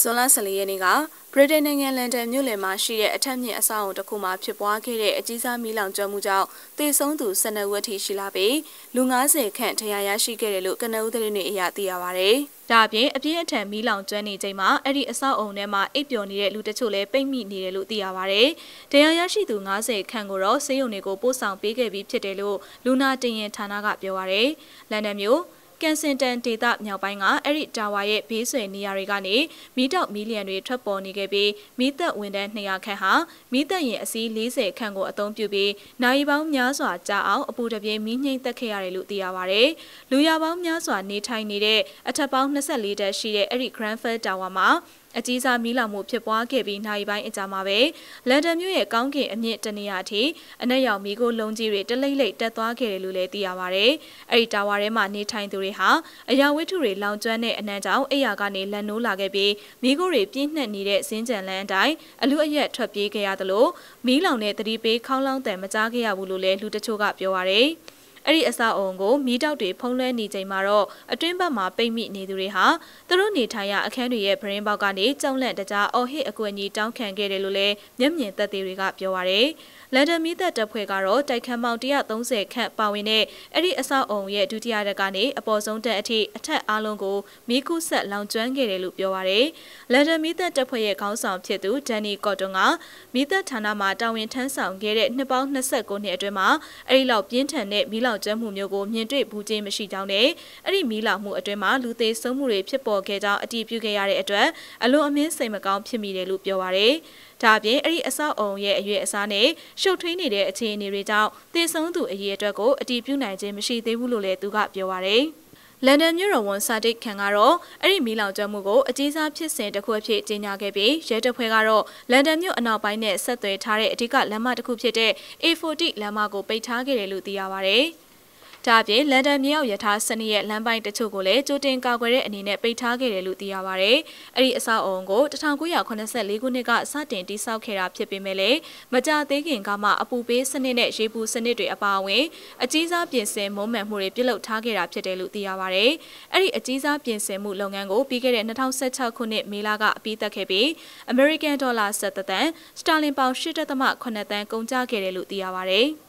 ဇွန်လ14ရက်နေ့ကဗြိတိန်နိုင်ငံလန်ဒန်မြို့လယ်မှာရှိတဲ့အထက်မြင့်အဆောက်အုံတစ်ခုမှာဖြစ်ပွားခဲ့တဲ့အကြီးစားမီးလောင်ကျွမ်းမှုကြောင့်သေဆုံးသူ12ဦးအထိရှိလာပြီးလူ90ခန့်ထရာရရှိခဲ့တယ်လို့ကနဦးသတင်းတွေအရသိရပါဗျ။ဒါအပြင်အပြင်းအထန်မီးလောင်ကျွမ်းနေချိန်မှာအဲ့ဒီအဆောက်အုံထဲမှာအိပ်ပျော်နေတဲ့လူတချို့လည်းပိတ်မိနေတယ်လို့သိရပါဗျ။တရားရရှိသူ90ခန့်ကိုတော့ဆေးရုံတွေကိုပို့ဆောင်ပေးခဲ့ပြီးဖြစ်တယ်လို့လူနာတင်ရင်ဌာနကပြောပါဗျ။လန်ဒန်မြို့ ကန်စင်တန်ဒေသမြောက်ပိုင်းကအဲ့ဒီတာဝါရဲ့ဘေးဆွယ်နေရာတွေကနေမီးတောက်မီလီယံတွေထွက်ပေါ်နေခဲ့ပြီးမီးသက်ဝန်ထမ်း200ခန့်ဟာမီးသက်ရင်အစီး40ခန့်ကိုအသုံးပြုပြီးနိုင်ပေါင်းများစွာကြာအောင်အပူတပြင်းမီးငိမ့်သက်ခဲ့ရတယ်လို့သိရပါဗျ။လူရပေါင်းများစွာနေထိုင်နေတဲ့အထက်ပေါင်း24တက်ရှိတဲ့အဲ့ဒီ Grenfell Tower မှာ အကြီးစားမီးလောင်မှုဖြစ်ပွားခဲ့ပြီးနိုင်ပိုင်းအကြာမှာပဲလန်ဒန်မြို့ရဲ့ကောင်းကင်အမြင့်တနေရာအထိအနက်ရောင်မီးကိုလုံးကြီးတွေတလိမ့်လိမ့်တက်သွားခဲ့တယ်လို့လည်းသိရပါဗျ။အဲဒီတာဝါထဲမှာနေထိုင်သူတွေဟာအရာဝတ္ထုတွေလောင်ကျွမ်းတဲ့အနံကြောင့်အိယာကနေလန်နိုးလာခဲ့ပြီးမီးကိုတွေပြင်းနှက်နေတဲ့ဇင်းကြံလန်းအတိုင်းအလူအယက်ထွက်ပြေးခဲ့ရသလိုမီးလောင်တဲ့တတိပေးခေါင်းလောင်းတန်မကြားခဲ့ရဘူးလို့လည်းလူတချို့ကပြောပါရယ်။ အဲ့ဒီအဆောက်အုံကိုမီးတောက်တွေဖုံးလွှဲနေချိန်မှာတော့အတွင်းဘက်မှာပိတ်မိနေသူတွေဟာသူတို့နေထိုင်ရာအခန်းတွေရဲ့ဗရင်ပေါက်ကနေကြောက်လန့်တကြားအော်ဟစ်အကွက်ကြီးတောင်းခံခဲ့တယ်လို့လည်းမျက်မြင်သက်သေတွေကပြောပါရယ်လန်ဒန်မီးသက်တပ်ဖွဲ့ကတော့တိုက်ခန်းပေါင်း130ခန့်ပါဝင်တဲ့အဲ့ဒီအဆောက်အုံရဲ့ဒုတိယတက်ကနေအပေါ်ဆုံးတက်အထိအထက်အားလုံးကိုမီးကူးဆက်လောင်ကျွမ်းခဲ့တယ်လို့ပြောပါရယ်လန်ဒန်မီးသက်တပ်ဖွဲ့ရဲ့ခေါင်းဆောင်ဖြစ်သူဒန်နီကော့တွန်ကမီးသက်ဌာနမှာတာဝန်ထမ်းဆောင်ခဲ့တဲ့နှစ်ပေါင်း29နှစ်အတွင်းမှာအဲ့ဒီလောက်ပြင်းထန်တဲ့မီးလောင်ကျွမ်းမှုမျိုးကိုမြင်တွေ့ဘူးခြင်းမရှိကြောင်းနဲ့အဲ့ဒီမီးလောင်မှုအတွင်းမှာလူသေးဆုံးမှုတွေဖြစ်ပေါ်ခဲ့ကြောင်းအတည်ပြုခဲ့ရတဲ့အတွက်အလွန်အမင်းစိတ်မကောင်းဖြစ်မိတယ်လို့ပြောပါရယ်ဒါအပြင်အဲ့ဒီအဆောက်အုံရဲ့အရွယ်အစားနဲ့ရှုပ်ထွေးနေတဲ့အခြေအနေတွေကြောင့်တည်ဆုံးသူအရေးအတွက်ကိုအတည်ပြုနိုင်ခြင်းမရှိသေးဘူးလို့လည်းသူကပြောပါရယ်လန်ဒန်မြို့တော်ဝန်စာဒစ်ခန်ကတော့အဲ့ဒီမီးလောင်ကျွမ်းမှုကိုအကြီးစားဖြစ်စဉ်တစ်ခုအဖြစ်ကြေညာခဲ့ပြီးရဲတပ်ဖွဲ့ကတော့လန်ဒန်မြို့အနောက်ပိုင်းနဲ့ဆက်သွယ်ထားတဲ့အဓိကလမ်းမတစ်ခုဖြစ်တဲ့ A40 လမ်းမကိုပိတ်ထားခဲ့တယ်လို့သိရပါဗျ။ ဒါအပြင်လန်ဒန်မြောက်ရထားစနစ်ရဲ့လမ်းပိုင်းတချို့ကိုလည်းကြိုတင်ကာကွယ်တဲ့အနေနဲ့ပိတ်ထားခဲ့တယ်လို့သိရပါဗျ။အဲ့ဒီအဆောက်အုံကို1984ခုနှစ်ကစတင်တည်ဆောက်ခဲ့တာဖြစ်ပေမဲ့လည်းမကြသေးခင်ကမှအပူပေးစနစ်နဲ့ရေပူစနစ်တွေအပါအဝင်အကြီးစားပြင်ဆင်မုံမှန်မှုတွေပြုလုပ်ထားခဲ့တာဖြစ်တယ်လို့သိရပါဗျ။အဲ့ဒီအကြီးစားပြင်ဆင်မှုလုပ်ငန်းကိုပြီးခဲ့တဲ့2016ခုနှစ်မေလကအပြီးသတ်ခဲ့ပြီး American Dollar 7သန်းစတာလင်ပေါင်8.8သန်းကုန်ကျခဲ့တယ်လို့သိရပါဗျ။